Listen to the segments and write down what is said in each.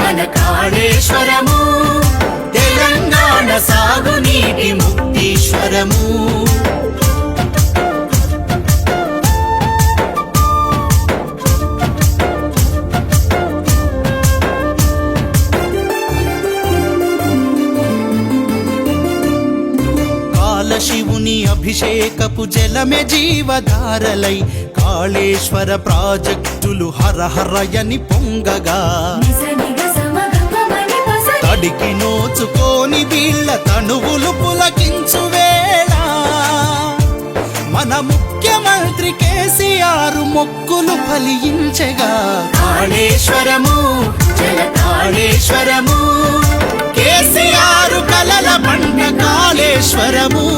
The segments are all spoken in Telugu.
మన కాళేశ్వరము తెలంగాణ సాగునీటి ముక్తీశ్వరము. శివుని అభిషేకపు జలమే జీవధారలై కాళేశ్వర ప్రాజెక్టులు హరహరయని పొంగగా. ప నోచుకోని వీళ్ళ తనువులు పులకించు వేళ. మన ముఖ్యమంత్రి కేసీఆర్ మొక్కులు ఫలించగా. కాళేశ్వరము జల కాళేశ్వరము. కేసీఆర్ కలల పంట కాళేశ్వరము.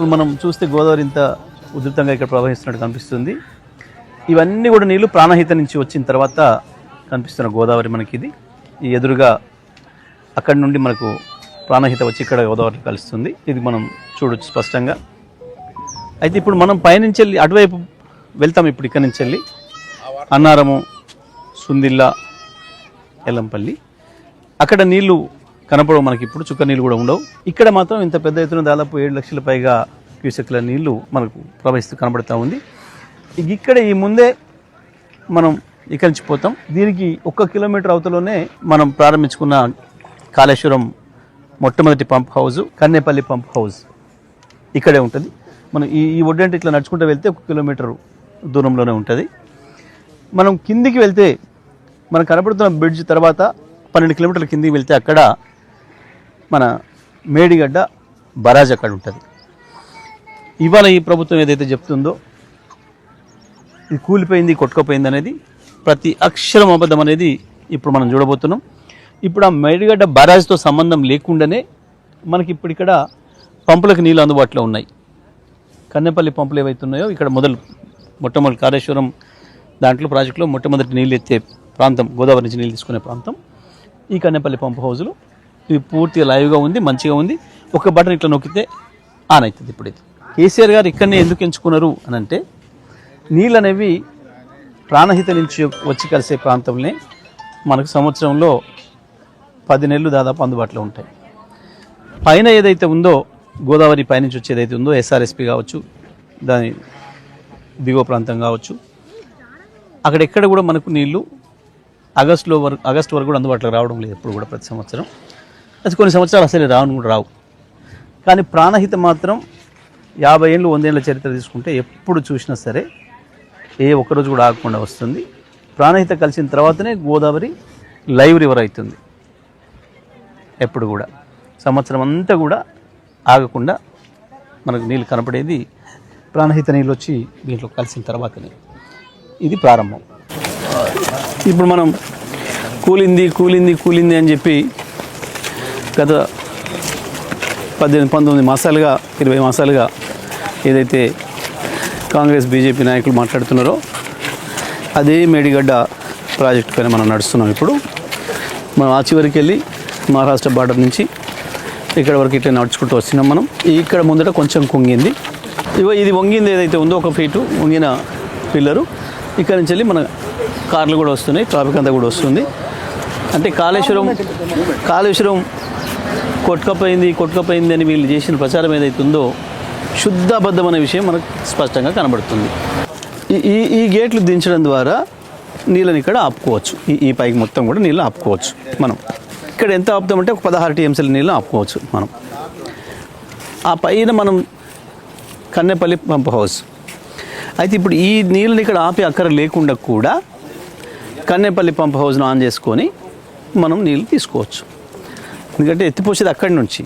ఇప్పుడు మనం చూస్తే గోదావరి ఇంత ఉధృతంగా ఇక్కడ ప్రవహిస్తున్నట్టు కనిపిస్తుంది. ఇవన్నీ కూడా నీళ్ళు ప్రాణహిత నుంచి వచ్చిన తర్వాత కనిపిస్తున్న గోదావరి మనకి ఇది ఈ ఎదురుగా అక్కడి నుండి మనకు ప్రాణహిత వచ్చి ఇక్కడ గోదావరి కలుస్తుంది. ఇది మనం చూడొచ్చు స్పష్టంగా. అయితే ఇప్పుడు మనం పైనుంచి వెళ్ళి అటువైపు వెళ్తాం ఇప్పుడు ఇక్కడి నుంచి వెళ్ళి. అన్నారము సుందిల్లా ఎల్లంపల్లి. అక్కడ నీళ్ళు కనపడవు మనకి ఇప్పుడు చుక్క నీళ్ళు కూడా ఉండవు. ఇక్కడ మాత్రం ఇంత పెద్ద ఎత్తున దాదాపు ఏడు లక్షల పైగా క్యూసెక్ల నీళ్ళు మనకు ప్రవహిస్తూ కనబడతా ఉంది. ఇక్కడ ఈ ముందే మనం ఇక్కడి నుంచి పోతాం. దీనికి ఒక్క కిలోమీటర్ అవతలోనే మనం ప్రారంభించుకున్న కాళేశ్వరం మొట్టమొదటి pump house Kannepalli pump house ఇక్కడే ఉంటుంది. మనం ఈ ఈ ఒడ్డంటే ఇట్లా నడుచుకుంటూ వెళ్తే ఒక కిలోమీటర్ దూరంలోనే ఉంటుంది. మనం కిందికి వెళ్తే మనం కనపడుతున్న బ్రిడ్జ్ తర్వాత పన్నెండు కిలోమీటర్ల కిందికి వెళ్తే అక్కడ మన మేడిగడ్డ బరాజ్ అక్కడ ఉంటుంది. ఇవాళ ఈ ప్రభుత్వం ఏదైతే చెప్తుందో ఇది కూలిపోయింది కొట్టుకుపోయింది అనేది ప్రతి అక్షరం అబద్ధం అనేది ఇప్పుడు మనం చూడబోతున్నాం. ఇప్పుడు ఆ మేడిగడ్డ బరాజ్తో సంబంధం లేకుండానే మనకి ఇప్పుడు ఇక్కడ పంపులకు నీళ్ళు అందుబాటులో ఉన్నాయి. కన్నెపల్లి పంపులు ఏవైతే ఉన్నాయో ఇక్కడ మొదలు మొట్టమొదటి కాళేశ్వరం దాంట్లో ప్రాజెక్టులో మొట్టమొదటి నీళ్ళు ఎత్తే ప్రాంతం గోదావరి నుంచి నీళ్ళు తీసుకునే ప్రాంతం ఈ కన్నెపల్లి పంపు హౌజులు ఇది పూర్తిగా లైవ్గా ఉంది మంచిగా ఉంది. ఒక బటన్ ఇట్లా నొక్కితే ఆన్ అవుతుంది ఇప్పుడు ఇది కేసీఆర్ గారు ఇక్కడనే ఎందుకు ఎంచుకున్నారు అని అంటే నీళ్ళు అనేవి ప్రాణహిత నుంచి వచ్చి కలిసే ప్రాంతంలో మనకు సంవత్సరంలో పది నెలలు దాదాపు అందుబాటులో ఉంటాయి. పైన ఏదైతే ఉందో గోదావరి పైనుంచి వచ్చి ఏదైతే ఉందో ఎస్ఆర్ఎస్పి కావచ్చు దాని దిగువ ప్రాంతం కావచ్చు అక్కడ ఎక్కడ కూడా మనకు నీళ్ళు ఆగస్టులో వరకు ఆగస్టు వరకు కూడా అందుబాటులోకి రావడం లేదు ఎప్పుడు కూడా ప్రతి సంవత్సరం. అది కొన్ని సంవత్సరాలు అసలు రావడం కూడా రావు. కానీ ప్రాణహిత మాత్రం యాభై ఏళ్ళు వందేళ్ళ చరిత్ర తీసుకుంటే ఎప్పుడు చూసినా సరే ఏ ఒక్కరోజు కూడా ఆగకుండా వస్తుంది. ప్రాణహిత కలిసిన తర్వాతనే గోదావరి లైవ్ రివర్ అవుతుంది. ఎప్పుడు కూడా. సంవత్సరం అంతా కూడా ఆగకుండా మనకు నీళ్ళు కనపడేది ప్రాణహిత నీళ్ళు వచ్చి దీంట్లో కలిసిన తర్వాతనే. ఇది ప్రారంభం. ఇప్పుడు మనం కూలింది కూలింది కూలింది అని చెప్పి గత పద్దెనిమిది పంతొమ్మిది మాసాలుగా ఇరవై మాసాలుగా ఏదైతే కాంగ్రెస్ బీజేపీ నాయకులు మాట్లాడుతున్నారో అదే మేడిగడ్డ ప్రాజెక్టు పైన మనం నడుస్తున్నాం ఇప్పుడు. మనం ఆ చివరికి వెళ్ళి మహారాష్ట్ర బార్డర్ నుంచి ఇక్కడ వరకు ఇట్లా నడుచుకుంటూ వస్తున్నాం మనం. ఇక్కడ ముందట కొంచెం కుంగింది. ఇగో ఇది వంగింది ఏదైతే ఉందో ఒక ఫీటు వంగిన పిల్లరు. ఇక్కడ నుంచి వెళ్ళి మన కార్లు కూడా వస్తున్నాయి ట్రాఫిక్ అంతా కూడా వస్తుంది. అంటే కాళేశ్వరం కాళేశ్వరం కొట్టుకపోయింది కొట్టుకపోయింది అని వీళ్ళు చేసిన ప్రచారం ఏదైతే ఉందో శుద్ధ అబద్ధం అనే విషయం మనకు స్పష్టంగా కనబడుతుంది. ఈ- ఈ ఈ గేట్లు దించడం ద్వారా నీళ్ళని ఇక్కడ ఆపుకోవచ్చు. ఈ ఈ పైకి మొత్తం కూడా నీళ్ళు ఆపుకోవచ్చు మనం. ఇక్కడ ఎంత ఆపుతామంటే ఒక పదహారు టీఎంసీల నీళ్ళు ఆపుకోవచ్చు మనం. ఆ పైన మనం కన్నెపల్లి పంప్ హౌస్. అయితే ఇప్పుడు ఈ నీళ్ళని ఇక్కడ ఆపే అక్కర లేకుండా కూడా కన్నెపల్లి పంప్ హౌస్ను ఆన్ చేసుకొని మనం నీళ్ళు తీసుకోవచ్చు. ఎందుకంటే ఎత్తిపోసేది అక్కడి నుంచి.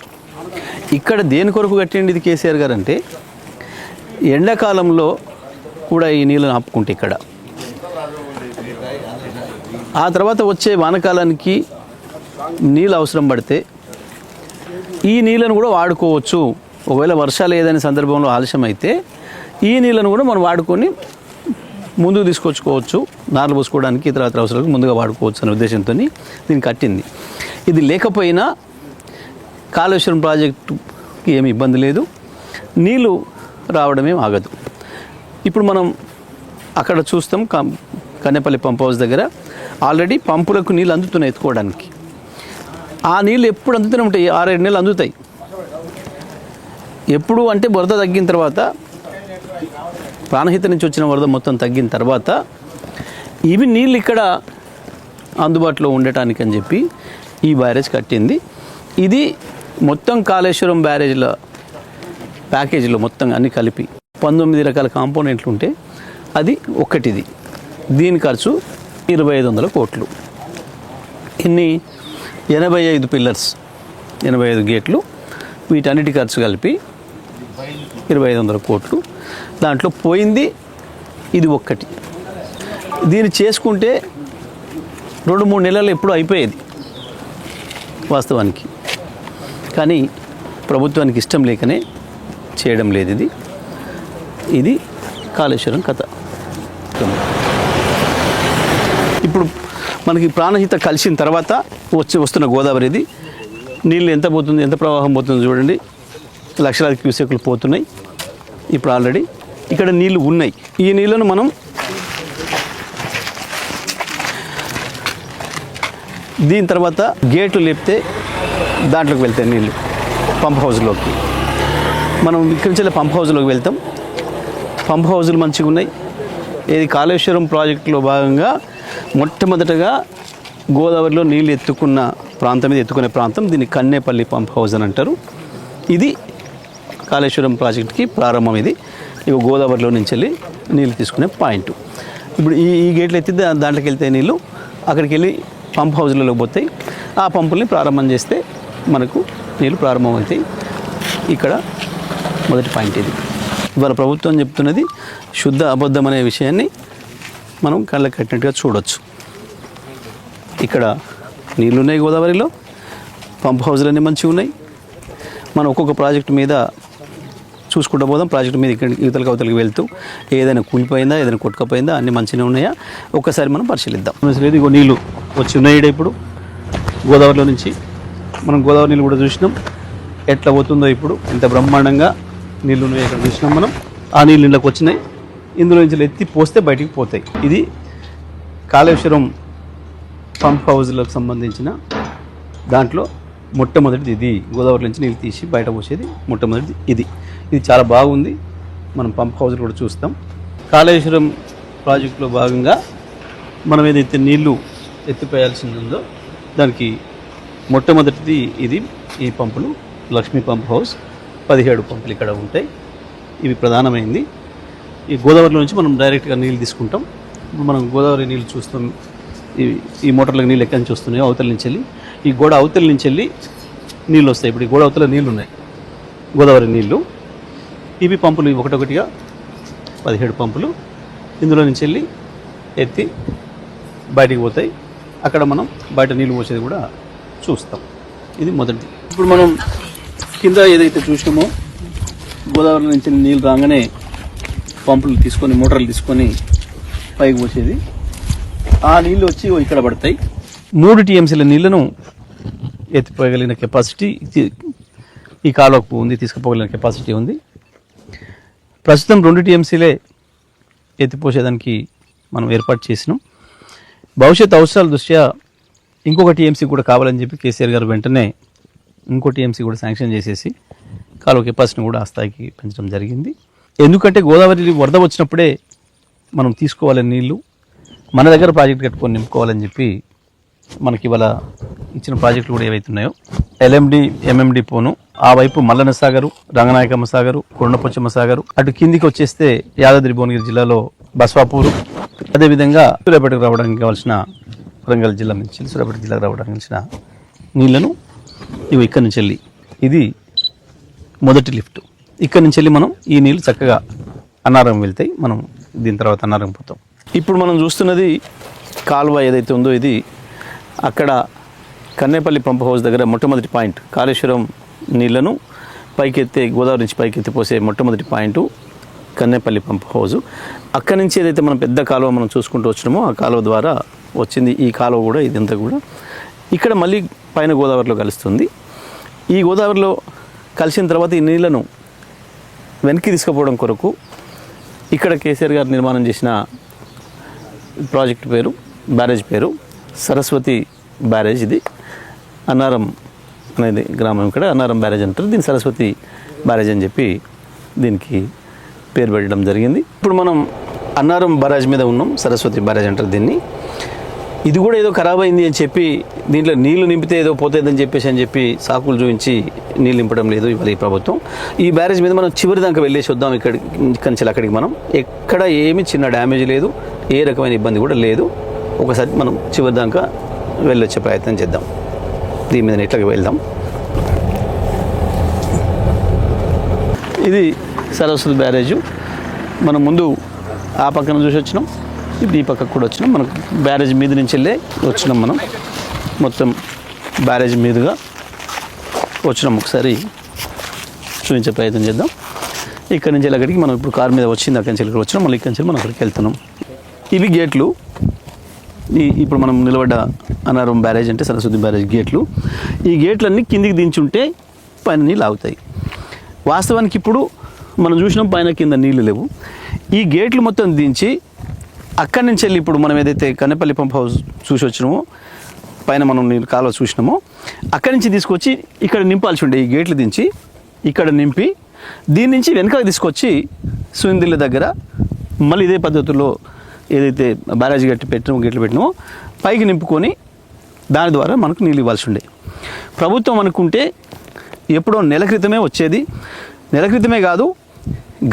ఇక్కడ దేని కొరకు కట్టండి ఇది కేసీఆర్ గారు అంటే ఎండాకాలంలో కూడా ఈ నీళ్ళని ఆపుకుంటే ఇక్కడ. ఆ తర్వాత వచ్చే వానకాలానికి నీళ్ళు అవసరం పడితే ఈ నీళ్ళను కూడా వాడుకోవచ్చు. ఒకవేళ వర్షాలు ఏదైనా సందర్భంలో ఆలస్యం అయితే ఈ నీళ్ళను కూడా మనం వాడుకొని ముందుకు తీసుకొచ్చుకోవచ్చు. నార్లు పోసుకోవడానికి ఇతర ఇతర అవసరాలకు ముందుగా వాడుకోవచ్చు అనే ఉద్దేశంతో దీన్ని కట్టింది. ఇది లేకపోయినా కాళేశ్వరం ప్రాజెక్టుకి ఏమి ఇబ్బంది లేదు. నీళ్ళు రావడమే ఆగదు. ఇప్పుడు మనం అక్కడ చూస్తాం కం- కన్నెపల్లి పంప్ హౌస్ దగ్గర ఆల్రెడీ పంపులకు నీళ్ళు అందుతున్నాయి ఎత్తుకోవడానికి. ఆ నీళ్ళు ఎప్పుడు అందుతూనే ఉంటాయి. ఆరేడు నెలలు అందుతాయి. ఎప్పుడు అంటే వరద తగ్గిన తర్వాత ప్రాణహిత నుంచి వచ్చిన వరద మొత్తం తగ్గిన తర్వాత ఇవి నీళ్ళు ఇక్కడ అందుబాటులో ఉండటానికి అని చెప్పి ఈ బ్యారేజ్ కట్టింది. ఇది మొత్తం కాళేశ్వరం బ్యారేజ్ల ప్యాకేజీలో మొత్తం అన్ని కలిపి పంతొమ్మిది రకాల కాంపోనెంట్లు ఉంటే అది ఒక్కటిది దీని ఖర్చు ఇరవై ఐదు వందల కోట్లు. ఇన్ని ఎనభై ఐదు పిల్లర్స్ ఎనభై ఐదు గేట్లు వీటన్నిటి ఖర్చు కలిపి ఇరవై ఐదు వందల కోట్లు. దాంట్లో పోయింది ఇది ఒక్కటి. దీన్ని చేసుకుంటే రెండు మూడు నెలలు ఎప్పుడు అయిపోయేది. వాస్తవానికి. కానీ ప్రభుత్వానికి ఇష్టం లేకనే చేయడం లేదు ఇది. ఇది కాళేశ్వరం కథ. ఇప్పుడు మనకి ప్రాణహిత కలిసిన తర్వాత వచ్చి వస్తున్న గోదావరి ఇది. నీళ్ళు ఎంత పోతుంది ఎంత ప్రవాహం పోతుంది చూడండి. లక్షలాది క్యూసెక్లు పోతున్నాయి. ఇప్పుడు ఆల్రెడీ ఇక్కడ నీళ్ళు ఉన్నాయి. ఈ నీళ్ళను మనం దీని తర్వాత గేట్లు లేపితే దాంట్లోకి వెళ్తాయి నీళ్ళు పంప్ హౌస్లోకి మనం ఇక్కడి నుంచి పంప్ హౌస్లోకి వెళ్తాం. పంప్ హౌజులు మంచిగా ఉన్నాయి. ఇది కాళేశ్వరం ప్రాజెక్టులో భాగంగా మొట్టమొదటగా గోదావరిలో నీళ్ళు ఎత్తుకున్న ప్రాంతం మీద ఎత్తుకునే ప్రాంతం దీన్ని కన్నేపల్లి పంప్ హౌస్ అని అంటారు. ఇది కాళేశ్వరం ప్రాజెక్ట్కి ప్రారంభం ఇది. ఇవి గోదావరిలో నుంచి వెళ్ళి నీళ్ళు తీసుకునే పాయింట్. ఇప్పుడు ఈ ఈ గేట్లు ఎత్తి దాంట్లోకి వెళ్తే నీళ్ళు అక్కడికి వెళ్ళి పంప్ హౌజ్లలోకి పోతాయి ఆ పంపుల్ని ప్రారంభం చేస్తే మనకు నీళ్ళు ప్రారంభమవుతాయి. ఇక్కడ మొదటి పాయింట్ ఇది. ఇవాళ ప్రభుత్వం చెప్తున్నది శుద్ధ అబద్ధం అనే విషయాన్ని మనం కళ్ళకు కట్టినట్టుగా చూడొచ్చు. ఇక్కడ నీళ్ళు ఉన్నాయి గోదావరిలో పంప్ హౌజ్లన్నీ మంచిగా ఉన్నాయి మనం ఒక్కొక్క ప్రాజెక్టు మీద చూసుకుంటూ పోదాం. ప్రాజెక్టు మీద ఇక్కడ ఇవతలకి అవతలకి వెళ్తూ ఏదైనా కూలిపోయిందా ఏదైనా కొట్టుకపోయిందా అన్ని మంచిగా ఉన్నాయా? ఒక్కసారి మనం పరిశీలిద్దాం. అసలు ఇగో నీళ్ళు వచ్చి ఉన్నాయి ఈడ ఇప్పుడు. గోదావరిలో నుంచి మనం గోదావరి నీళ్ళు కూడా చూసినాం. ఎట్లా పోతుందో ఇప్పుడు ఎంత బ్రహ్మాండంగా నీళ్ళు ఉన్నాయి ఇక్కడ చూసినాం మనం. ఆ నీళ్ళు ఇళ్ళకి వచ్చినాయి. ఇందులో నుంచి ఎత్తి పోస్తే బయటికి పోతాయి. ఇది కాళేశ్వరం పంప్ హౌజ్లకు సంబంధించిన దాంట్లో మొట్టమొదటిది ఇది. గోదావరి నుంచి నీళ్ళు తీసి బయట పోసేది మొట్టమొదటిది ఇది. ఇది చాలా బాగుంది. మనం పంప్ హౌస్ కూడా చూస్తాం. కాళేశ్వరం ప్రాజెక్టులో భాగంగా మనం ఏదైతే నీళ్ళు ఎత్తిపోయాల్సింది ఉందో దానికి మొట్టమొదటిది ఇది ఈ పంపులు. లక్ష్మీ పంప్ హౌస్ పదిహేడు పంపులు ఇక్కడ ఉంటాయి. ఇవి ప్రధానమైంది. ఈ గోదావరిలో నుంచి మనం డైరెక్ట్గా నీళ్ళు తీసుకుంటాం. ఇప్పుడు మనం గోదావరి నీళ్ళు చూస్తాం. ఈ ఈ మోటార్లకు నీళ్ళు ఎక్కడి నుంచి వస్తున్నాయో అవతల నుంచి వెళ్ళి ఈ గోడ అవతల నుంచి వెళ్ళి నీళ్ళు వస్తాయి. ఇప్పుడు ఈ గోడ అవతల నీళ్ళు ఉన్నాయి గోదావరి నీళ్ళు ఇవి పంపులు ఒకటొకటిగా పదిహేడు పంపులు ఇందులో నుంచి వెళ్ళి ఎత్తి బయటికి పోతాయి. అక్కడ మనం బయట నీళ్ళు పోసేది కూడా చూస్తాం. ఇది మొదటిది. ఇప్పుడు మనం కింద ఏదైతే చూసినామో గోదావరి నుంచి నీళ్ళు రాగానే పంపులు తీసుకొని మోటార్లు తీసుకొని పైకి పోసేది. ఆ నీళ్ళు వచ్చి ఇక్కడ పడతాయి. మూడు టీఎంసీల నీళ్ళను ఎత్తిపోయగలిగిన కెపాసిటీ ఈ కాలువకు ఉంది తీసుకుపోగలిగిన కెపాసిటీ ఉంది. ప్రస్తుతం రెండు టీఎంసీలే ఎత్తిపోసేదానికి మనం ఏర్పాటు చేసినాం. భవిష్యత్ అవసరాల దృష్ట్యా ఇంకొక టీఎంసీ కూడా కావాలని చెప్పి కేసీఆర్ గారు వెంటనే ఇంకో టీఎంసీ కూడా శాంక్షన్ చేసేసి కాలువ కెపాసిటీని కూడా ఆ స్థాయికి పెంచడం జరిగింది. ఎందుకంటే గోదావరి వరద వచ్చినప్పుడే మనం తీసుకోవాలని నీళ్ళు మన దగ్గర ప్రాజెక్ట్ కట్టుకొని నింపుకోవాలని చెప్పి మనకి ఇవాళ ఇచ్చిన ప్రాజెక్టులు కూడా ఏవైతున్నాయో ఎల్ఎండి ఎంఎండి పోను ఆ వైపు మల్లన సాగరు రంగనాయకమ్మ సాగరు కొండపొచ్చమ్మ సాగరు అటు కిందికి వచ్చేస్తే యాదాద్రి భువనగిరి జిల్లాలో బస్వాపూరు అదేవిధంగా సూర్యాపేటకు రావడానికి కావాల్సిన వరంగల్ జిల్లా నుంచి సూర్యాపేట జిల్లాకు రావడానికి కావాల్సిన నీళ్ళను ఇవి ఇక్కడి నుంచి వెళ్ళి ఇది మొదటి లిఫ్ట్. ఇక్కడి నుంచి వెళ్ళి మనం ఈ నీళ్ళు చక్కగా అన్నారం వెళ్తాయి మనం దీని తర్వాత అన్నారం పోతాం. ఇప్పుడు మనం చూస్తున్నది కాలువ ఏదైతే ఉందో ఇది అక్కడ కన్నేపల్లి పంప్ హౌస్ దగ్గర మొట్టమొదటి పాయింట్ కాళేశ్వరం నీళ్ళను పైకెత్తే గోదావరి నుంచి పైకెత్తి పోసే మొట్టమొదటి పాయింట్ కన్నేపల్లి పంప్ హౌస్. అక్కడి నుంచి ఏదైతే మనం పెద్ద కాలువ మనం చూసుకుంటూ వచ్చినామో ఆ కాలువ ద్వారా వచ్చింది. ఈ కాలువ కూడా ఇదంతా కూడా ఇక్కడ మళ్ళీ పైన గోదావరిలో కలుస్తుంది. ఈ గోదావరిలో కలిసిన తర్వాత ఈ నీళ్ళను వెనక్కి తీసుకుపోవడం కొరకు ఇక్కడ కేసీఆర్ గారు నిర్మాణం చేసిన ప్రాజెక్ట్ పేరు బ్యారేజ్ పేరు సరస్వతి బ్యారేజ్ ఇది. అన్నారం అనేది గ్రామం ఇక్కడ. అన్నారం బ్యారేజ్ అంటారు. దీని సరస్వతి బ్యారేజ్ అని చెప్పి దీనికి పేరు పెట్టడం జరిగింది. ఇప్పుడు మనం అన్నారం బ్యారేజ్ మీద ఉన్నాం. సరస్వతి బ్యారేజ్ అంటారు దీన్ని. ఇది కూడా ఏదో ఖరాబ్ అయింది అని చెప్పి దీంట్లో నీళ్ళు నింపితే ఏదో పోతుందని చెప్పేసి అని చెప్పి సాకులు చూపించి నీళ్ళు నింపడం లేదు ఇవాళ ఈ ప్రభుత్వం. ఈ బ్యారేజ్ మీద మనం చివరి దాకా వెళ్ళేసి వద్దాం ఇక్కడి నుంచి అక్కడికి మనం. ఎక్కడ ఏమి చిన్న డ్యామేజ్ లేదు. ఏ రకమైన ఇబ్బంది కూడా లేదు. ఒకసారి మనం చివరి దాకా వెళ్ళొచ్చే ప్రయత్నం చేద్దాం. దీని మీద ఇట్లా వెళ్దాం. ఇది సరస్వతి బ్యారేజు. మనం ముందు ఆ పక్కన చూసి వచ్చినాం. ఇప్పుడు ఈ పక్కకు కూడా వచ్చినాం. మనకు బ్యారేజ్ మీద నుంచి వెళ్ళే వచ్చినాం మనం. మొత్తం బ్యారేజ్ మీదుగా వచ్చినాం ఒకసారి. చూపించే ప్రయత్నం చేద్దాం. ఇక్కడి నుంచి వెళ్ళి అక్కడికి మనం ఇప్పుడు కార్ మీద వచ్చింది అక్కడి నుంచి ఇక్కడికి వచ్చినాం. మళ్ళీ ఇక్కడి నుంచి మనం అక్కడికి వెళ్తున్నాం. ఇవి గేట్లు. ఈ ఇప్పుడు మనం నిలబడ్డ అనారం బ్యారేజ్ అంటే సరస్వతి బ్యారేజ్ గేట్లు. ఈ గేట్లన్నీ కిందికి దించుంటే పైన నీళ్ళు ఆగుతాయి. వాస్తవానికి ఇప్పుడు మనం చూసినాం పైన కింద నీళ్ళు లేవు. ఈ గేట్లు మొత్తం దించి అక్కడి నుంచి వెళ్ళి ఇప్పుడు మనం ఏదైతే కన్నెపల్లి పంప్ హౌస్ చూసి వచ్చినామో పైన మనం నీళ్ళు కాలువ చూసినామో అక్కడి నుంచి తీసుకొచ్చి ఇక్కడ నింపాల్సి ఉండే ఈ గేట్లు దించి ఇక్కడ నింపి దీని నుంచి వెనకకి తీసుకొచ్చి సుందిల్ల దగ్గర మళ్ళీ ఇదే పద్ధతిలో ఏదైతే బ్యారేజ్ గట్టి పెట్టినామో గేట్లు పెట్టినామో పైకి నింపుకొని దాని ద్వారా మనకు నీళ్ళు ఇవ్వాల్సి ఉండే. ప్రభుత్వం అనుకుంటే ఎప్పుడో నెల క్రితమే వచ్చేది. నెల క్రితమే కాదు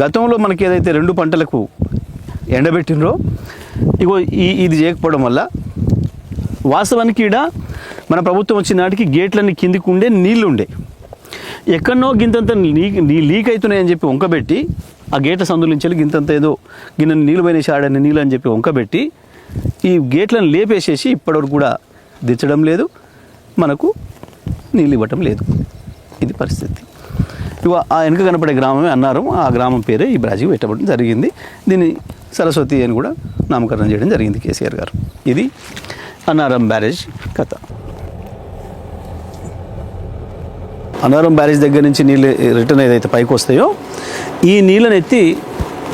గతంలో మనకి ఏదైతే రెండు పంటలకు ఎండబెట్టినరో ఇగో ఈ ఇది చేయకపోవడం వల్ల వాస్తవానికి ఈడ మన ప్రభుత్వం వచ్చిన నాటికి గేట్లన్నీ కిందికి ఉండే నీళ్ళు ఉండే. ఎక్కడనో గింతంత లీక్ నీ- లీక్ అవుతున్నాయని చెప్పి వంకబెట్టి ఆ గేట్ల సందులించాలి గింతంత ఏదో గిన్నె నీళ్ళు పోయిన ఆడని నీళ్ళు అని చెప్పి వంకబెట్టి ఈ గేట్లను లేపేసేసి ఇప్పటివరకు కూడా దించడం లేదు మనకు నీళ్ళు ఇవ్వటం లేదు. ఇది పరిస్థితి. ఇవ ఆ వెనుక కనపడే గ్రామమే అన్నారు. ఆ గ్రామం పేరే ఈ బ్రాజీకి పెట్టబడడం జరిగింది. దీన్ని సరస్వతి అని కూడా నామకరణం చేయడం జరిగింది కేసీఆర్ గారు. ఇది అన్నారం బ్యారేజ్ కథ. అన్నారం బ్యారేజ్ దగ్గర నుంచి నీళ్ళు రిటర్న్ ఏదైతే పైకి వస్తాయో ఈ నీళ్ళని ఎత్తి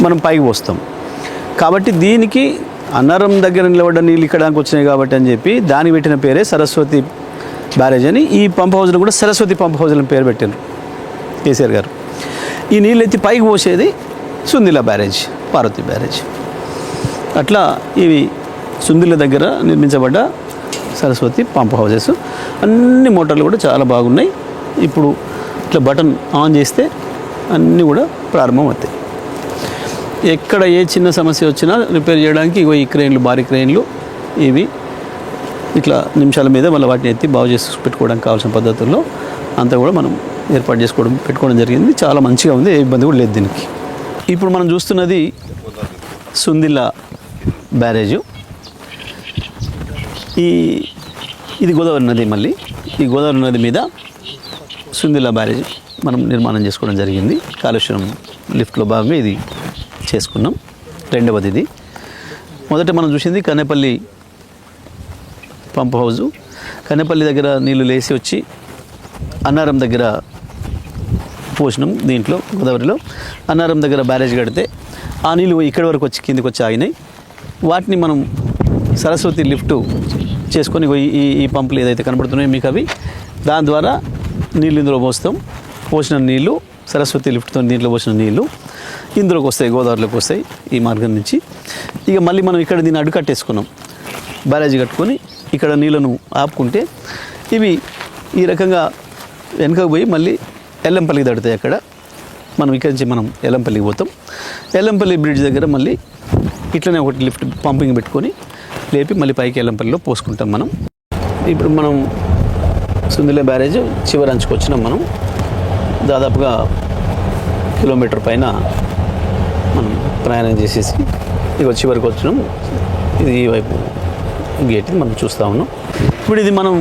మనం పైకి పోస్తాం. కాబట్టి దీనికి అన్నారం దగ్గర నిలబడ్డ నీళ్ళు ఇక్కడానికి వచ్చినాయి కాబట్టి అని చెప్పి దానికి పెట్టిన పేరే సరస్వతి బ్యారేజ్ అని ఈ పంప్ హౌజ్ను కూడా సరస్వతి పంప్ హౌస్ అని పేరు పెట్టారు కేసీఆర్ గారు. ఈ నీళ్ళు ఎత్తి పైకి పోసేది సుందిల బ్యారేజ్ పార్వతి బ్యారేజ్. అట్లా ఇవి సుందిల దగ్గర నిర్మించబడ్డ సరస్వతి పంప్ హౌజెస్ అన్ని మోటార్లు కూడా చాలా బాగున్నాయి. ఇప్పుడు ఇట్లా బటన్ ఆన్ చేస్తే అన్నీ కూడా ప్రారంభం అవుతాయి ఎక్కడ ఏ చిన్న సమస్య వచ్చినా రిపేర్ చేయడానికి ఇగో ఈ క్రెయిన్లు భారీ క్రెయిన్లు ఇవి ఇట్లా నిమిషాల మీద మళ్ళీ వాటిని ఎత్తి బాగు చేసి పెట్టుకోవడానికి కావాల్సిన పద్ధతుల్లో అంతా కూడా మనం ఏర్పాటు చేసుకోవడం పెట్టుకోవడం జరిగింది. చాలా మంచిగా ఉంది ఏ ఇబ్బంది కూడా లేదు దీనికి. ఇప్పుడు మనం చూస్తున్నది సుందిల్ల బ్యారేజు. ఈ ఇది గోదావరి నది మళ్ళీ. ఈ గోదావరి నది మీద సుందిల్ల బ్యారేజ్ మనం నిర్మాణం చేసుకోవడం జరిగింది. కాళేశ్వరం లిఫ్ట్లో భాగంగా ఇది చేసుకున్నాం. రెండవది ఇది. మొదట మనం చూసింది కనేపల్లి పంప్ హౌజు. కనేపల్లి దగ్గర నీళ్ళు లేసి వచ్చి అన్నారం దగ్గర పోసినాం దీంట్లో గోదావరిలో. అన్నారం దగ్గర బ్యారేజ్ కడితే ఆ నీళ్ళు ఇక్కడి వరకు వచ్చి కిందికి వచ్చి ఆగినాయి. వాటిని మనం సరస్వతి లిఫ్ట్ చేసుకొని ఈ ఈ పంపులు ఏదైతే కనబడుతున్నాయో మీకు అవి దాని ద్వారా నీళ్ళు ఇందులో పోస్తాం. పోసిన నీళ్ళు సరస్వతి లిఫ్ట్తో దీంట్లో పోసిన నీళ్ళు ఇందులోకి వస్తాయి గోదావరిలోకి వస్తాయి ఈ మార్గం నుంచి. ఇక మళ్ళీ మనం ఇక్కడ దీన్ని అడ్డుకట్టేసుకున్నాం బ్యారేజీ కట్టుకొని ఇక్కడ నీళ్ళను ఆపుకుంటే ఇవి ఈ రకంగా వెనుకకు పోయి మళ్ళీ ఎల్లంపల్లికి దడుతాయి అక్కడ. మనం ఇక్కడి నుంచి మనం ఎల్లంపల్లికి పోతాం. ఎల్లంపల్లి బ్రిడ్జ్ దగ్గర మళ్ళీ ఇట్లనే ఒకటి లిఫ్ట్ పంపింగ్ పెట్టుకొని లేపి మళ్ళీ పైకి ఎల్లంపల్లిలో పోసుకుంటాం మనం. ఇప్పుడు మనం సుందిలే బ్యారేజ్ చివరి అంచుకు వచ్చినాం మనం. దాదాపుగా కిలోమీటర్ పైన మనం ప్రయాణం చేసేసి ఇక చివరికి వచ్చినాం. ఇది ఈ వైపు గేట్ మనం చూస్తూ ఉన్నాం. ఇప్పుడు ఇది మనం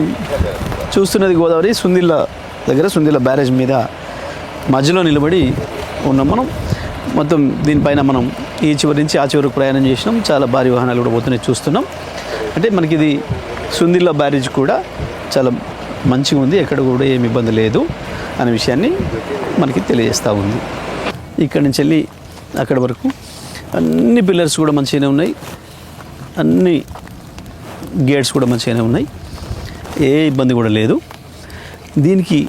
చూస్తున్నది గోదావరి సుందిల్ల దగ్గర సుందిల్ల బ్యారేజ్ మీద మధ్యలో నిలబడి ఉన్నాం మనం. మొత్తం దీనిపైన మనం ఈ చివరి నుంచి ఆ చివరికి ప్రయాణం చేసినాం. చాలా భారీ వాహనాలు కూడా పోతున్నాయి చూస్తున్నాం. అంటే మనకి ఇది సుందిల్ల బ్యారేజ్ కూడా చాలా మంచిగా ఉంది ఎక్కడ కూడా ఏమి ఇబ్బంది లేదు అనే విషయాన్ని మనకి తెలియజేస్తూ ఉంది. ఇక్కడి నుంచి వెళ్ళి అక్కడి వరకు అన్ని పిల్లర్స్ కూడా మంచిగానే ఉన్నాయి. అన్ని గేట్స్ కూడా మంచిగానే ఉన్నాయి. ఏ ఇబ్బంది కూడా లేదు. దీనికి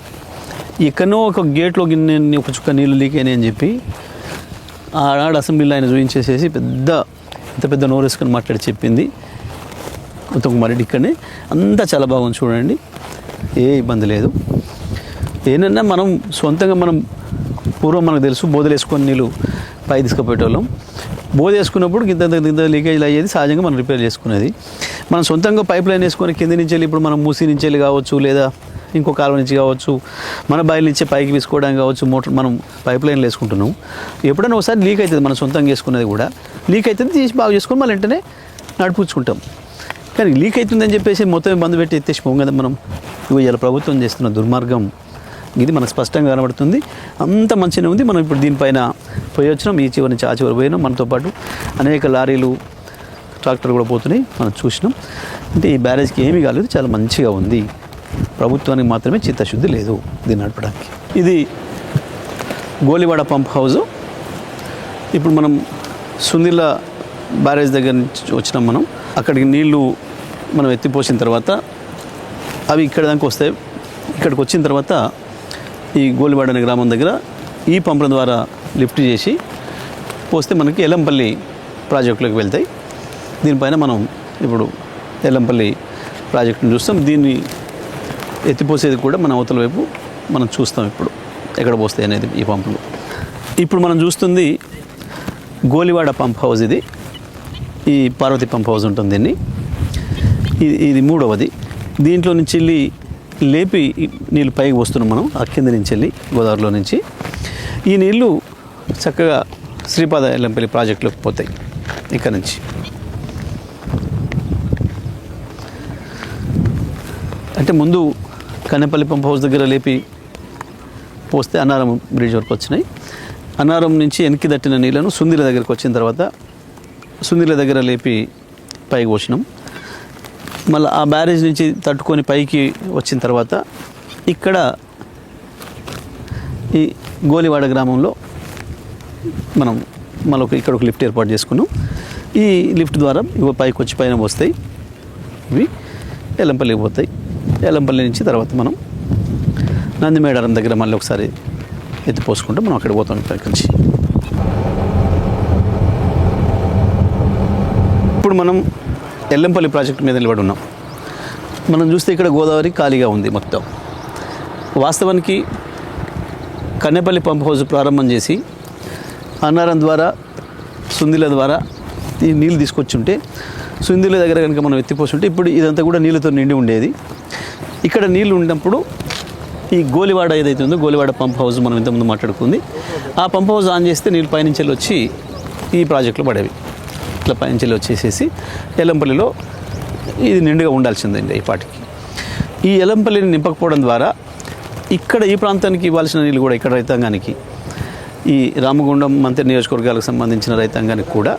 ఎక్కడో ఒక గేట్లో గిన్నె ఒక చుక్క నీళ్ళు లీక్ అయినాయని అని చెప్పి ఆనాడు అసెంబ్లీలో ఆయన చూపించేసేసి పెద్ద ఇంత పెద్ద నోరేసుకొని మాట్లాడి చెప్పింది. ఉత్తమ్ కుమార్ రెడ్డి ఇక్కడనే. అంతా చాలా బాగుంది చూడండి. ఏ ఇబ్బంది లేదు. ఏంటన్నా మనం సొంతంగా మనం పూర్వం మనకు తెలుసు బోధలు వేసుకొని నీళ్ళు పై తీసుకుపోయేటోళ్ళం. బోధ వేసుకున్నప్పుడు ఇంత ఇంత లీకేజ్ అయ్యేది సహజంగా మనం రిపేర్ చేసుకునేది. మనం సొంతంగా పైప్ లైన్ వేసుకొని కింద నుంచి వెళ్ళి ఇప్పుడు మనం మూసి నుంచి వెళ్ళి కావచ్చు లేదా ఇంకో కాలువ నుంచి కావచ్చు మన బయలు నుంచి పైకి తీసుకోవడానికి కావచ్చు మోటార్ మనం పైప్ లైన్లు వేసుకుంటున్నాం. ఎప్పుడైనా ఒకసారి లీక్ అవుతుంది మనం సొంతంగా వేసుకునేది కూడా. లీక్ అవుతుంది తీసి బాగు చేసుకొని మళ్ళీ వెంటనే నడిపించుకుంటాం. కానీ లీక్ అవుతుందని చెప్పేసి మొత్తం బంద్ పెట్టి ఎత్తేసి పోం కదా మనం? ఇవి ఇలా ప్రభుత్వం చేస్తున్న దుర్మార్గం. ఇది మనకు స్పష్టంగా కనబడుతుంది. అంత మంచిగా ఉంది. మనం ఇప్పుడు దీనిపైన పోయి వచ్చినాం. ఈ చివరి నుంచి ఆ చివరి పోయినాం. మనతో పాటు అనేక లారీలు ట్రాక్టర్ కూడా పోతున్నాయి. మనం చూసినాం. అంటే ఈ బ్యారేజ్కి ఏమీ కాలేదు. చాలా మంచిగా ఉంది. ప్రభుత్వానికి మాత్రమే చిత్తశుద్ధి లేదు దీన్ని నడపడానికి. ఇది గోలివాడ పంప్ హౌస్ ఇప్పుడు మనం సుందిల్ల బ్యారేజ్ దగ్గర నుంచి వచ్చినాం మనం. అక్కడికి నీళ్ళు మనం ఎత్తిపోసిన తర్వాత అవి ఇక్కడ దాకా వస్తాయి. ఇక్కడికి వచ్చిన తర్వాత ఈ గోలివాడ అనే గ్రామం దగ్గర ఈ పంపుల ద్వారా లిఫ్ట్ చేసి పోస్తే మనకి ఎల్లంపల్లి ప్రాజెక్టులోకి వెళ్తాయి. దీనిపైన మనం ఇప్పుడు ఎల్లంపల్లి ప్రాజెక్టును చూస్తాం. దీన్ని ఎత్తిపోసేది కూడా మన అవతల వైపు మనం చూస్తాం ఇప్పుడు ఎక్కడ పోస్తాయి అనేది ఈ పంపులు. ఇప్పుడు మనం చూస్తుంది గోలివాడ పంప్ హౌస్ ఇది. ఈ పార్వతి పంప్ హౌస్ ఉంటుంది దీన్ని. ఇది ఇది మూడవది. దీంట్లో నుంచి వెళ్ళి లేపి నీళ్ళు పైకి వస్తున్నాం మనం. ఆ కింద నుంచి వెళ్ళి గోదావరిలో నుంచి. ఈ నీళ్ళు చక్కగా శ్రీపాద ఎల్లంపల్లి ప్రాజెక్టులోకి పోతాయి. ఇక్కడ నుంచి. అంటే ముందు కన్నెపల్లి పంప్ హౌస్ దగ్గర లేపి పోస్తే అన్నారం బ్రిడ్జ్ వరకు వచ్చినాయి. అన్నారం నుంచి వెనక్కి దట్టిన నీళ్ళను సుందిల దగ్గరకు వచ్చిన తర్వాత సుందిల దగ్గర లేపి పైకి పోసినాం. మళ్ళీ ఆ బ్యారేజ్ నుంచి తట్టుకొని పైకి వచ్చిన తర్వాత ఇక్కడ ఈ గోలివాడ గ్రామంలో మనం మళ్ళీ ఒక ఇక్కడ ఒక లిఫ్ట్ ఏర్పాటు చేసుకున్నాం. ఈ లిఫ్ట్ ద్వారా ఇవి పైకి వచ్చి పైన వస్తాయి. ఇవి ఎల్లంపల్లికి పోతాయి. ఎల్లంపల్లి నుంచి తర్వాత మనం నందిమేడారం దగ్గర మళ్ళీ ఒకసారి ఎత్తిపోసుకుంటే మనం అక్కడ పోతాం ఇక్కడి నుంచి ఇప్పుడు మనం ఎల్లంపల్లి ప్రాజెక్ట్ మీద నిలబడి ఉన్నాం. మనం చూస్తే ఇక్కడ గోదావరి ఖాళీగా ఉంది మొత్తం. వాస్తవానికి కన్నెపల్లి పంప్ హౌస్ ప్రారంభం చేసి అన్నారం ద్వారా సుందిల ద్వారా ఈ నీళ్ళు తీసుకొచ్చుంటే సుందిల దగ్గర కనుక మనం ఎత్తిపోతుంటే ఇప్పుడు ఇదంతా కూడా నీళ్ళతో నిండి ఉండేది. ఇక్కడ నీళ్ళు ఉన్నప్పుడు ఈ గోలివాడ ఏదైతే ఉందో గోలివాడ పంప్ హౌస్ మనం ఇంతకుముందు మాట్లాడుకుంది. ఆ పంప్ హౌస్ ఆన్ చేస్తే నీళ్ళు పైనుంచి వచ్చి ఈ ప్రాజెక్టులో పడేవి. ఇట్లా పైనుంచి వచ్చేసేసి ఎల్లంపల్లిలో ఇది నిండుగా ఉండాల్సిందండి ఈ పాటికి. ఈ ఎలంపల్లిని నింపకపోవడం ద్వారా ఇక్కడ ఈ ప్రాంతానికి ఇవ్వాల్సిన నీళ్ళు కూడా ఇక్కడ రైతాంగానికి ఈ రామగుండం మంత్రి నియోజకవర్గాలకు సంబంధించిన రైతాంగానికి కూడా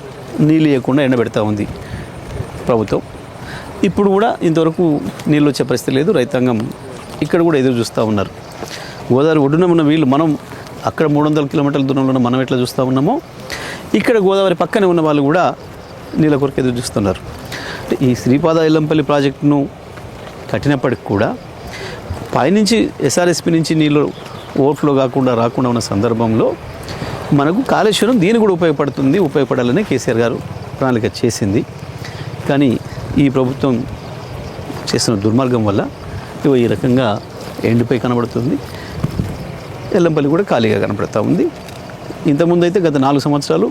నీళ్ళు ఇవ్వకుండా ఎండబెడతా ఉంది ప్రభుత్వం. ఇప్పుడు కూడా ఇంతవరకు నీళ్ళు వచ్చే పరిస్థితి లేదు రైతాంగం ఇక్కడ కూడా ఎదురు చూస్తూ ఉన్నారు. గోదావరి ఒడ్డున ఉన్న వీళ్ళు మనం అక్కడ మూడు వందల కిలోమీటర్ల దూరంలో మనం ఎట్లా చూస్తూ ఉన్నామో ఇక్కడ గోదావరి పక్కనే ఉన్న వాళ్ళు కూడా నీళ్ళ కొరకు ఎదురు చూస్తున్నారు. అంటే ఈ శ్రీపాద ఎల్లంపల్లి ప్రాజెక్టును కట్టినప్పటికి కూడా పైనుంచి ఎస్ఆర్ఎస్పి నుంచి నీళ్ళు ఓట్లో కాకుండా రాకుండా ఉన్న సందర్భంలో మనకు కాళేశ్వరం దీని కూడా ఉపయోగపడుతుంది ఉపయోగపడాలని కేసీఆర్ గారు ప్రణాళిక చేసింది. కానీ ఈ ప్రభుత్వం చేసిన దుర్మార్గం వల్ల ఇవి ఈ రకంగా ఎండిపోయి కనబడుతుంది. ఎల్లంపల్లి కూడా ఖాళీగా కనబడుతూ ఉంది. ఇంతకుముందు అయితే గత నాలుగు సంవత్సరాలు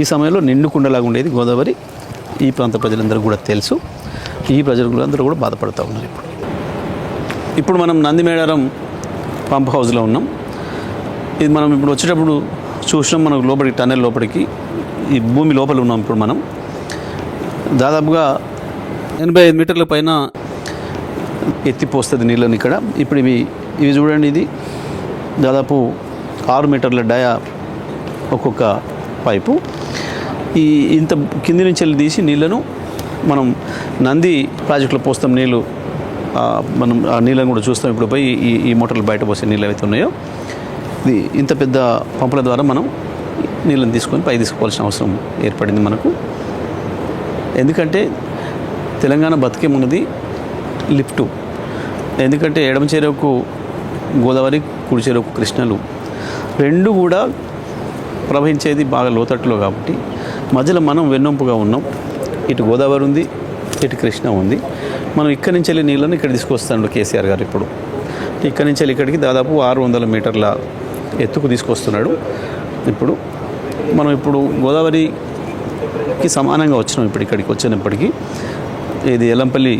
ఈ సమయంలో నిండుకుండలాగా ఉండేది గోదావరి. ఈ ప్రాంత ప్రజలందరూ కూడా తెలుసు. ఈ ప్రజలందరూ కూడా బాధపడుతూ ఉన్నారు ఇప్పుడు. ఇప్పుడు మనం నందిమేడారం పంప్ హౌస్లో ఉన్నాం. ఇది మనం ఇప్పుడు వచ్చేటప్పుడు చూసినాం మనకు లోపలికి టన్నెల్ లోపలికి. ఈ భూమి లోపల ఉన్నాం ఇప్పుడు మనం. దాదాపుగా ఎనభై ఐదు మీటర్ల పైన ఎత్తిపోస్తుంది నీళ్ళని ఇక్కడ. ఇప్పుడు ఇవి ఇవి చూడండి ఇది. దాదాపు ఆరు మీటర్ల డయా ఒక్కొక్క పైపు. ఈ ఇంత కింది నుంచి వెళ్ళి తీసి నీళ్ళను మనం నంది ప్రాజెక్టులో పోస్తాం నీళ్ళు మనం ఆ నీళ్ళని కూడా చూస్తాం. ఇప్పుడు పోయి ఈ ఈ మోటార్లు బయట పోసే నీళ్ళు ఏవైతే ఉన్నాయో ఇది ఇంత పెద్ద పంపుల ద్వారా మనం నీళ్ళని తీసుకొని పై తీసుకోవాల్సిన అవసరం ఏర్పడింది మనకు. ఎందుకంటే తెలంగాణ బతికే ఉన్నది లిఫ్టు. ఎందుకంటే ఎడమ చెరువుకు గోదావరి కుడి చెరువుకు కృష్ణలు. రెండు కూడా ప్రవహించేది బాగా లోతట్టులో కాబట్టి మధ్యలో మనం వెన్నొంపుగా ఉన్నాం. ఇటు గోదావరి ఉంది ఇటు కృష్ణ ఉంది. మనం ఇక్కడి నుంచి వెళ్ళి నీళ్ళని ఇక్కడ తీసుకొస్తాడు కేసీఆర్ గారు ఇప్పుడు. ఇక్కడి నుంచి వెళ్ళి ఇక్కడికి దాదాపు ఆరు వందల మీటర్ల ఎత్తుకు తీసుకొస్తున్నాడు. ఇప్పుడు మనం ఇప్పుడు గోదావరికి సమానంగా వచ్చినాం ఇప్పుడు ఇక్కడికి వచ్చినప్పటికీ ఇది ఎల్లంపల్లి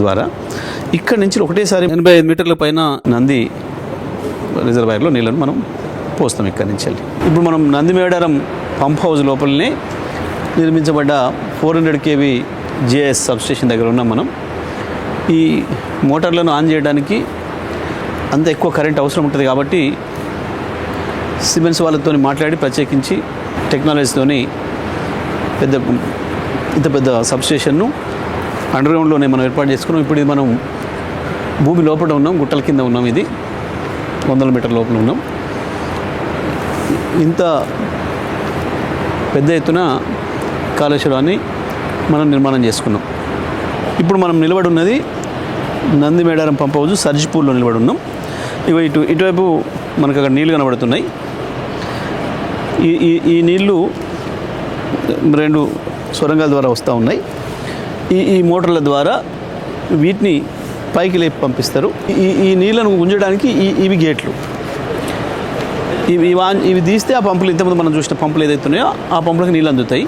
ద్వారా. ఇక్కడి నుంచి ఒకటేసారి ఎనభై ఐదు మీటర్ల పైన నంది రిజర్వాయర్లో నీళ్ళను మనం పోస్తాం ఇక్కడి నుంచి వెళ్ళి. ఇప్పుడు మనం నందిమేడారం పంప్ హౌస్ లోపలనే నిర్మించబడ్డ four hundred KV GS substation దగ్గర ఉన్నాం మనం. ఈ మోటార్లను ఆన్ చేయడానికి అంత ఎక్కువ కరెంట్ అవసరం ఉంటుంది కాబట్టి సిమెంట్స్ వాళ్ళతో మాట్లాడి ప్రత్యేకించి టెక్నాలజీతోని పెద్ద ఇంత పెద్ద సబ్స్టేషన్ను అండర్గ్రౌండ్లోనే మనం ఏర్పాటు చేసుకున్నాం. ఇప్పుడు ఇది మనం భూమి లోపల ఉన్నాం గుట్టల కింద ఉన్నాం ఇది. వందల మీటర్ లోపల ఉన్నాం. ఇంత పెద్ద ఎత్తున కాళేశ్వరాన్ని మనం నిర్మాణం చేసుకున్నాం. ఇప్పుడు మనం నిలబడి ఉన్నది నంది మేడారం పంప్ హౌస్ సర్జిపూర్లో నిలబడి ఉన్నాం ఇవి ఇటు ఇటువైపు మనకు అక్కడ నీళ్ళు కనబడుతున్నాయి. ఈ ఈ ఈ నీళ్ళు రెండు సొరంగాల ద్వారా వస్తూ ఉన్నాయి. ఈ ఈ మోటార్ల ద్వారా వీటిని పైకి లేపి పంపిస్తారు. ఈ ఈ నీళ్ళను గుంజడానికి ఈ ఇవి గేట్లు. ఇవి ఇవి ఇవి తీస్తే ఆ పంపులు ఇంతకుముందు మనం చూసిన పంపులు ఏదైతే ఉన్నాయో ఆ పంపులకు నీళ్ళు అందుతాయి.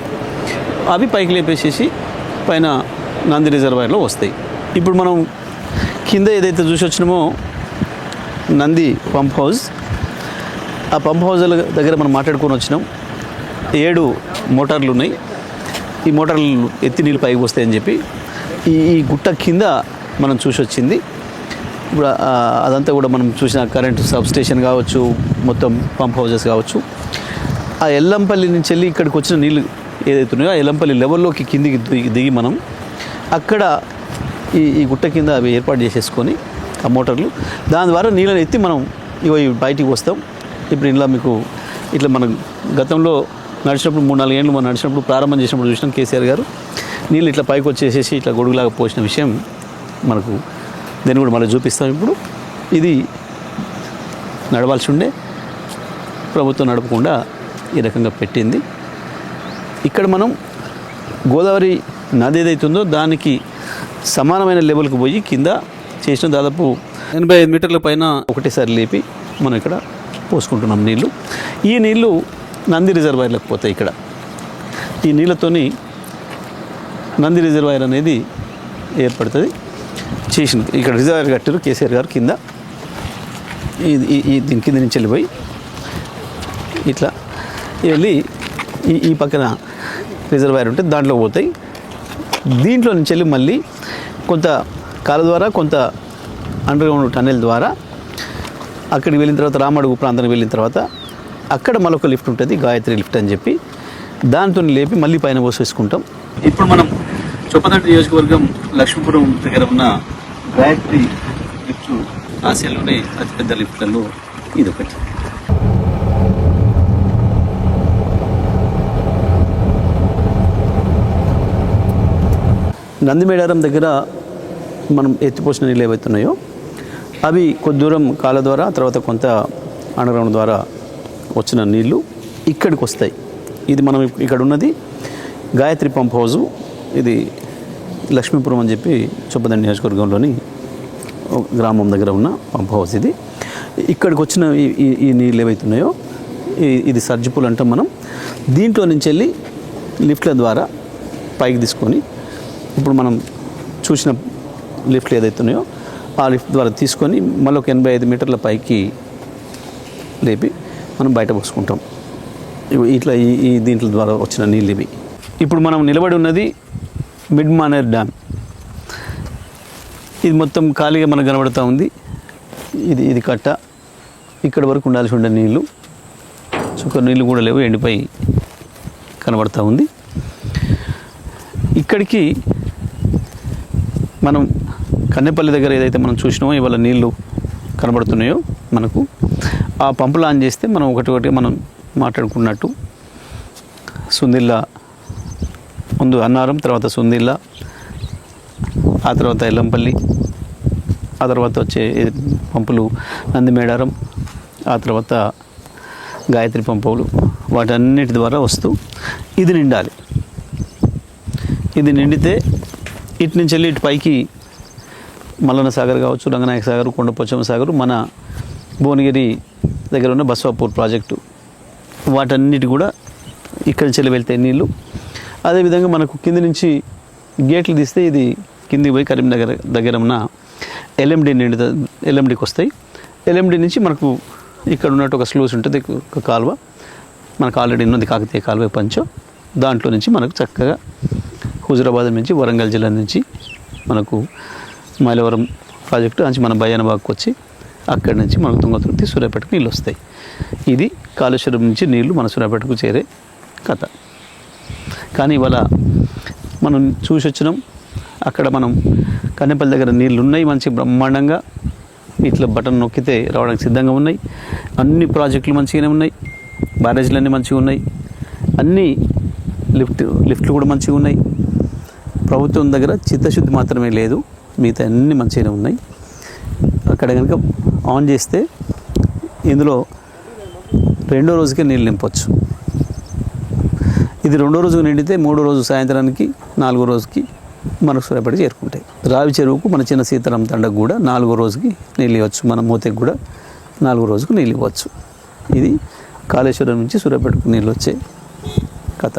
అవి పైకి లేపేసేసి పైన నంది రిజర్వాయర్లో వస్తాయి. ఇప్పుడు మనం కింద ఏదైతే చూసి వచ్చినామో నంది పంప్ హౌస్ ఆ పంప్ హౌజుల దగ్గర మనం మాట్లాడుకొని వచ్చినాం. ఏడు మోటార్లు ఉన్నాయి. ఈ మోటార్లు ఎత్తి నీళ్ళు పైకి వస్తాయని చెప్పి ఈ ఈ గుట్ట కింద మనం చూసి వచ్చింది. ఇప్పుడు అదంతా కూడా మనం చూసిన కరెంట్ సబ్ స్టేషన్ కావచ్చు మొత్తం పంప్ హౌజెస్ కావచ్చు. ఆ ఎల్లంపల్లి నుంచి వెళ్ళి ఇక్కడికి వచ్చిన నీళ్ళు ఏదైతే ఉన్నాయో ఆ ఎల్లంపల్లి లెవెల్లోకి కిందికి దిగి దిగి మనం అక్కడ ఈ ఈ గుట్ట కింద అవి ఏర్పాటు చేసేసుకొని ఆ మోటార్లు. దాని ద్వారా నీళ్ళని ఎత్తి మనం ఇవి బయటికి వస్తాం. ఇప్పుడు ఇలా మీకు ఇట్లా మనం గతంలో నడిచినప్పుడు మూడు నాలుగు ఏళ్ళు మనం నడిచినప్పుడు ప్రారంభం చేసినప్పుడు చూసినాం కేసీఆర్ గారు. నీళ్ళు ఇట్లా పైకి వచ్చేసేసి ఇట్లా గొడుగులాగా పోసిన విషయం మనకు దీన్ని కూడా మళ్ళీ చూపిస్తాం ఇప్పుడు. ఇది నడవాల్సి ఉండే ప్రభుత్వం నడపకుండా ఈ రకంగా పెట్టింది. ఇక్కడ మనం గోదావరి నది ఏదైతుందో దానికి సమానమైన లెవెల్కి పోయి కింద చేసిన దాదాపు ఎనభై ఐదు మీటర్ల పైన ఒకటేసారి లేపి మనం ఇక్కడ పోసుకుంటున్నాం నీళ్ళు ఈ నీళ్ళు నంది రిజర్వాయర్లకు పోతాయి ఇక్కడ. ఈ నీళ్ళతోని నంది రిజర్వాయర్ అనేది ఏర్పడుతుంది. చేసిన ఇక్కడ రిజర్వాయర్ కట్టారు కేసీఆర్ గారు కింద. ఈ- ఈ దీని కింద నుంచి వెళ్ళిపోయి ఇట్లా వెళ్ళి ఈ ఈ పక్కన రిజర్వాయర్ ఉంటే దాంట్లో పోతాయి. దీంట్లో నుంచి వెళ్ళి మళ్ళీ కొంత కాల ద్వారా కొంత అండర్గ్రౌండ్ టన్నెల్ ద్వారా అక్కడికి వెళ్ళిన తర్వాత రామడుగు ప్రాంతానికి వెళ్ళిన తర్వాత అక్కడ మరొక లిఫ్ట్ ఉంటుంది గాయత్రి లిఫ్ట్ అని చెప్పి. దాంతో లేపి మళ్ళీ పైన పోసేసుకుంటాం. ఇప్పుడు మనం చొప్పదండి నియోజకవర్గం లక్ష్మీపురం దగ్గర ఉన్న గాయత్రి లిఫ్ట్ ఆసియాలోనే అతిపెద్ద లిఫ్ట్లలో ఇది ఒకటి నందిమేడారం దగ్గర మనం ఎత్తిపోసిన నీళ్ళు ఏవైతున్నాయో అవి కొద్ది దూరం కాల ద్వారా తర్వాత కొంత అండర్గ్రౌండ్ ద్వారా వచ్చిన నీళ్ళు ఇక్కడికి వస్తాయి ఇది మనం ఇక్కడ ఉన్నది గాయత్రి పంప్ హౌజు ఇది లక్ష్మీపురం అని చెప్పి చొప్పదండి నియోజకవర్గంలోని ఒక గ్రామం దగ్గర ఉన్న పంప్ హౌస్ ఇది. ఇక్కడికి వచ్చిన ఈ ఈ- నీళ్ళు ఏవైతున్నాయో ఈ- ఇది సర్జిపుల్ అంటాం మనం దీంట్లో నుంచి వెళ్ళి లిఫ్ట్ల ద్వారా పైకి తీసుకొని ఇప్పుడు మనం చూసిన లిఫ్ట్లు ఏదైతే ఉన్నాయో ఆ లిఫ్ట్ ద్వారా తీసుకొని మళ్ళీ ఒక ఎనభై ఐదు మీటర్ల పైకి లేపి మనం బయట పోసుకుంటాం. ఇట్లా ఈ ఈ దీంట్ల ద్వారా వచ్చిన నీళ్ళు ఇవి. ఇప్పుడు మనం నిలబడి ఉన్నది మిడ్ మానేర్ డ్యామ్. ఇది మొత్తం ఖాళీగా మనకు కనబడుతూ ఉంది. ఇది ఇది కట్ట. ఇక్కడ వరకు ఉండాల్సి ఉండే నీళ్ళు చుక్క నీళ్ళు కూడా లేవు ఎండిపోయి కనబడుతూ ఉంది. ఇక్కడికి మనం కన్నెపల్లి దగ్గర ఏదైతే మనం చూసినామో ఇవాళ నీళ్ళు కనబడుతున్నాయో మనకు ఆ పంపులు ఆన్ చేస్తే మనం ఒకటి ఒకటి మనం మాట్లాడుకున్నట్టు సుందిల్లా ముందు అన్నారం తర్వాత సుందిల్లా ఆ తర్వాత ఎల్లంపల్లి ఆ తర్వాత వచ్చే పంపులు నందిమేడారం ఆ తర్వాత గాయత్రి పంపులు వాటన్నిటి ద్వారా వస్తూ ఇది నిండాలి. ఇది నిండితే ఇటు నుంచి వెళ్ళి ఇటు పైకి మల్లన సాగర్ కావచ్చు రంగనాయక సాగర్ కొండపోచమ్మ సాగర్ మన భువనగిరి దగ్గర ఉన్న బస్వాపూర్ ప్రాజెక్టు. వాటన్నిటి కూడా ఇక్కడి నుంచి వెళ్ళి నీళ్ళు అదేవిధంగా మనకు కింది నుంచి గేట్లు తీస్తే ఇది కిందికి పోయి కరీంనగర్ దగ్గర ఉన్న ఎల్ఎండి నిండి ఎల్ఎండికి వస్తాయి. ఎల్ఎండి నుంచి మనకు ఇక్కడ ఉన్నట్టు ఒక స్లూస్ ఉంటుంది ఒక కాలువ. మనకు ఆల్రెడీ ఉన్నది కాకతీయ కాలువ పంచో. దాంట్లో నుంచి మనకు చక్కగా హుజురాబాద్ నుంచి వరంగల్ జిల్లా నుంచి మనకు మైలవరం ప్రాజెక్టు నుంచి మన బయ్యానబాగ్కి వచ్చి అక్కడి నుంచి మనకు తుంగతుర్తి సూర్యాపేటకు నీళ్ళు వస్తాయి. ఇది కాళేశ్వరం నుంచి నీళ్ళు మన సూర్యాపేటకు చేరే కథ. కానీ ఇవాళ మనం చూసి వచ్చినాం అక్కడ మనం కన్నెపల్లి దగ్గర నీళ్ళు ఉన్నాయి మంచి బ్రహ్మాండంగా. ఇట్లా బటన్ నొక్కితే రావడానికి సిద్ధంగా ఉన్నాయి. అన్ని ప్రాజెక్టులు మంచిగానే ఉన్నాయి. బ్యారేజ్లు అన్నీ మంచిగా ఉన్నాయి. అన్నీ లిఫ్ట్ లిఫ్ట్లు కూడా మంచిగా ఉన్నాయి. ప్రభుత్వం దగ్గర చిత్తశుద్ధి మాత్రమే లేదు. మిగతా అన్నీ మంచిగానే ఉన్నాయి. అక్కడ కనుక ఆన్ చేస్తే ఇందులో రెండో రోజుకే నీళ్ళు నింపొచ్చు. ఇది రెండో రోజు నిండితే మూడో రోజు సాయంత్రానికి నాలుగో రోజుకి మనకు సరిపడి చేరుకుంటాయి. రావి చెరువుకు మన చిన్న సీతారాం తండకు కూడా నాలుగో రోజుకి నీళ్ళు ఇవ్వచ్చు. మన మూతకి కూడా నాలుగో రోజుకు నీళ్ళు ఇవ్వచ్చు. ఇది కాళేశ్వరం నుంచి సూర్యాపేటకు నీళ్ళు వచ్చే కథ.